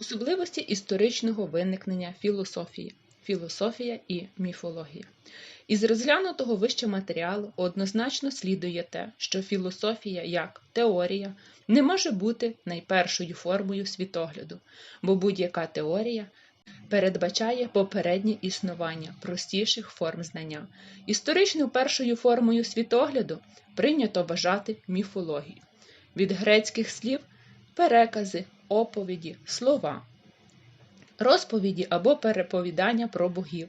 Особливості історичного виникнення філософії. Філософія і міфологія. Із розглянутого вище матеріалу однозначно слідує те, що філософія як теорія не може бути найпершою формою світогляду, бо будь-яка теорія передбачає попереднє існування простіших форм знання. Історично першою формою світогляду прийнято вважати міфологію. Від грецьких слів перекази, оповіді, слова, розповіді або переповідання про богів,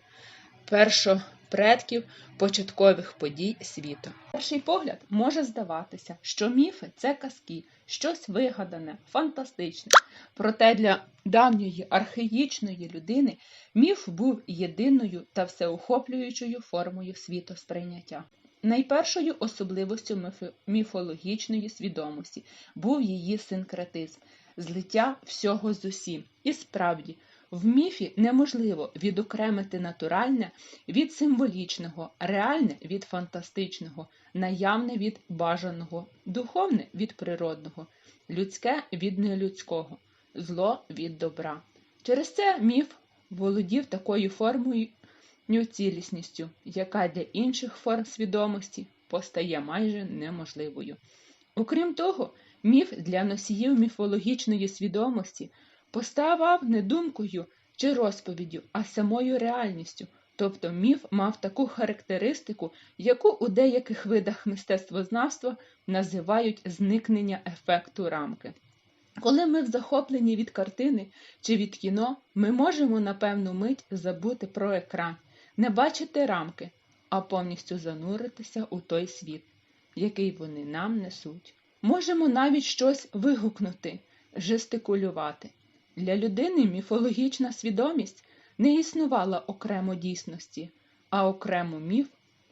першопредків початкових подій світу. Перший погляд може здаватися, що міфи це казки, щось вигадане, фантастичне. Проте для давньої архаїчної людини міф був єдиною та всеохоплюючою формою світосприйняття. Найпершою особливостю міфологічної свідомості був її синкретизм, злиття всього з усім. І справді, в міфі неможливо відокремити натуральне від символічного, реальне від фантастичного, наявне від бажаного, духовне від природного, людське від нелюдського, зло від добра. Через це міф володів такою формою цілісністю, яка для інших форм свідомості постає майже неможливою. Окрім того, міф для носіїв міфологічної свідомості поставав не думкою чи розповіддю, а самою реальністю. Тобто міф мав таку характеристику, яку у деяких видах мистецтвознавства називають зникнення ефекту рамки. Коли ми в захопленні від картини чи від кіно, ми можемо на певну мить забути про екран, не бачити рамки, а повністю зануритися у той світ, який вони нам несуть. Можемо навіть щось вигукнути, жестикулювати. Для людини міфологічна свідомість не існувала окремо дійсності, а окремо міф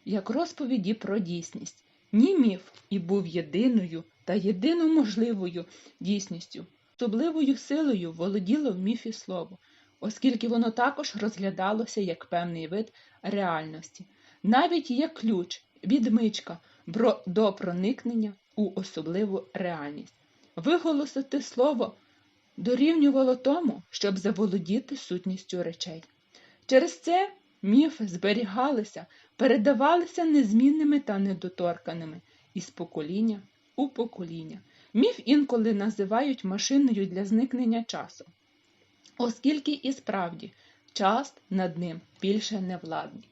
як розповіді про дійсність. Ні міф і був єдиною та єдино можливою дійсністю. Особливою силою володіло в міфі слово, оскільки воно також розглядалося як певний вид реальності, навіть як ключ, відмичка до проникнення у особливу реальність. Виголосити слово дорівнювало тому, щоб заволодіти сутністю речей. Через це міфи зберігалися, передавалися незмінними та недоторканими із покоління у покоління. Міф інколи називають машиною для зникнення часу, оскільки і справді час над ним більше не владний.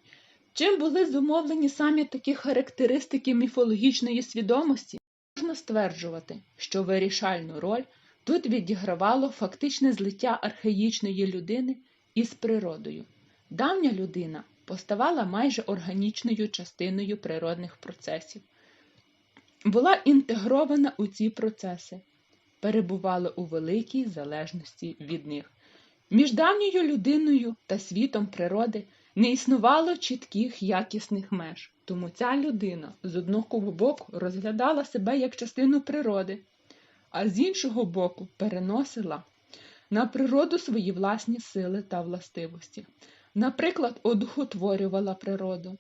Чим були зумовлені самі такі характеристики міфологічної свідомості, можна стверджувати, що вирішальну роль тут відігравало фактичне злиття архаїчної людини із природою. Давня людина поставала майже органічною частиною природних процесів, була інтегрована у ці процеси, перебувала у великій залежності від них. Між давньою людиною та світом природи не існувало чітких якісних меж, тому ця людина з одного боку розглядала себе як частину природи, а з іншого боку переносила на природу свої власні сили та властивості. Наприклад, одухотворювала природу,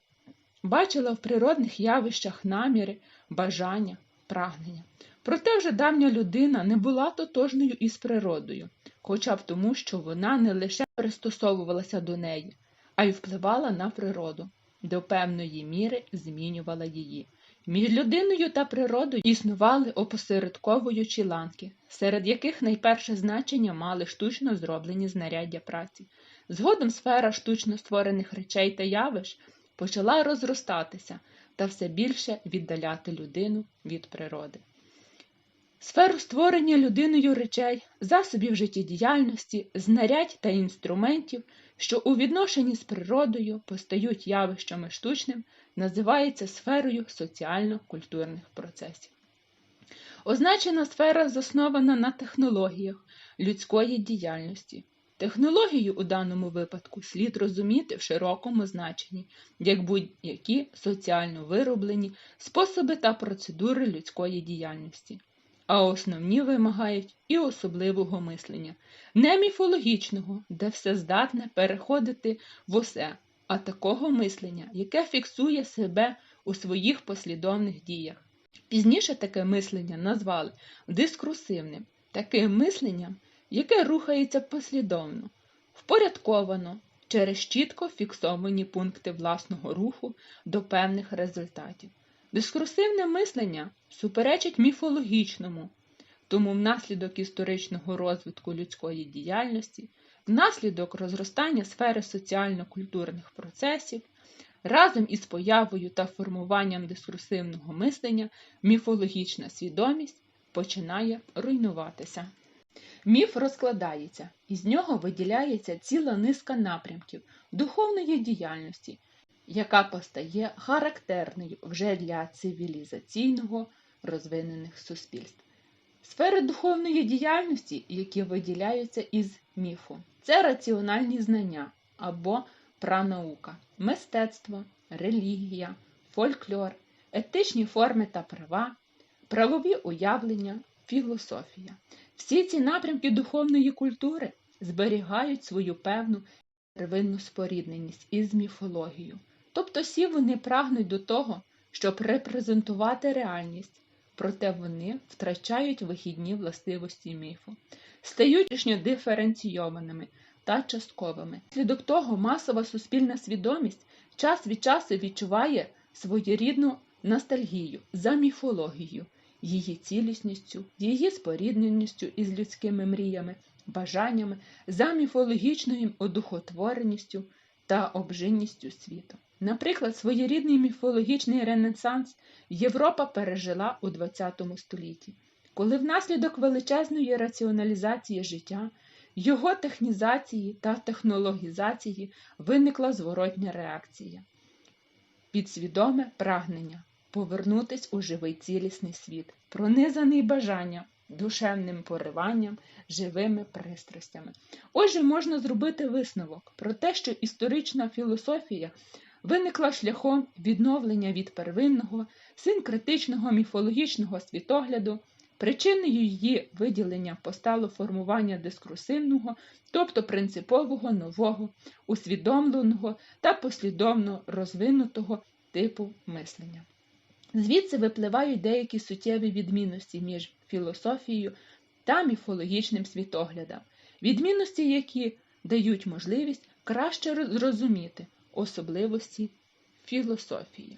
бачила в природних явищах наміри, бажання, прагнення. Проте вже давня людина не була тотожною із природою, хоча б тому, що вона не лише пристосовувалася до неї, а й впливала на природу, до певної міри змінювала її. Між людиною та природою існували опосередковуючі ланки, серед яких найперше значення мали штучно зроблені знаряддя праці. Згодом сфера штучно створених речей та явищ почала розростатися та все більше віддаляти людину від природи. Сферу створення людиною речей, засобів життєдіяльності, знарядь та інструментів, що у відношенні з природою постають явищами штучним, називається сферою соціально-культурних процесів. Означена сфера заснована на технологіях людської діяльності. Технологію у даному випадку слід розуміти в широкому значенні, як будь-які соціально вироблені способи та процедури людської діяльності, а основні вимагають і особливого мислення, не міфологічного, де все здатне переходити в усе, а такого мислення, яке фіксує себе у своїх послідовних діях. Пізніше таке мислення назвали дискурсивним. Таким мисленням яке рухається послідовно, впорядковано через чітко фіксовані пункти власного руху до певних результатів. Дискурсивне мислення суперечить міфологічному, тому внаслідок історичного розвитку людської діяльності, внаслідок розростання сфери соціально-культурних процесів, разом із появою та формуванням дискурсивного мислення міфологічна свідомість починає руйнуватися. Міф розкладається, із нього виділяється ціла низка напрямків духовної діяльності, яка постає характерною вже для цивілізаційного розвинених суспільств. Сфери духовної діяльності, які виділяються із міфу, це раціональні знання або пранаука, мистецтво, релігія, фольклор, етичні форми та права, правові уявлення, філософія. Всі ці напрямки духовної культури зберігають свою певну первинну спорідненість із міфологією. Тобто всі вони прагнуть до того, щоб репрезентувати реальність, проте вони втрачають вихідні властивості міфу, стають диференційованими та частковими. Слідок того масова суспільна свідомість час від часу відчуває своєрідну ностальгію за міфологією, її цілісністю, її спорідненістю із людськими мріями, бажаннями, за міфологічною одухотвореністю та обжинністю світу. Наприклад, своєрідний міфологічний ренесанс Європа пережила у ХХ столітті, коли внаслідок величезної раціоналізації життя, його технізації та технологізації виникла зворотня реакція, підсвідоме прагнення повернутись у живий цілісний світ, пронизаний бажанням, душевним пориванням, живими пристрастями. Отже, можна зробити висновок про те, що історична філософія виникла шляхом відновлення від первинного, синкретичного міфологічного світогляду, причиною її виділення постало формування дискурсивного, тобто принципового нового, усвідомленого та послідовно розвинутого типу мислення. Звідси випливають деякі суттєві відмінності між філософією та міфологічним світоглядом, відмінності, які дають можливість краще зрозуміти особливості філософії.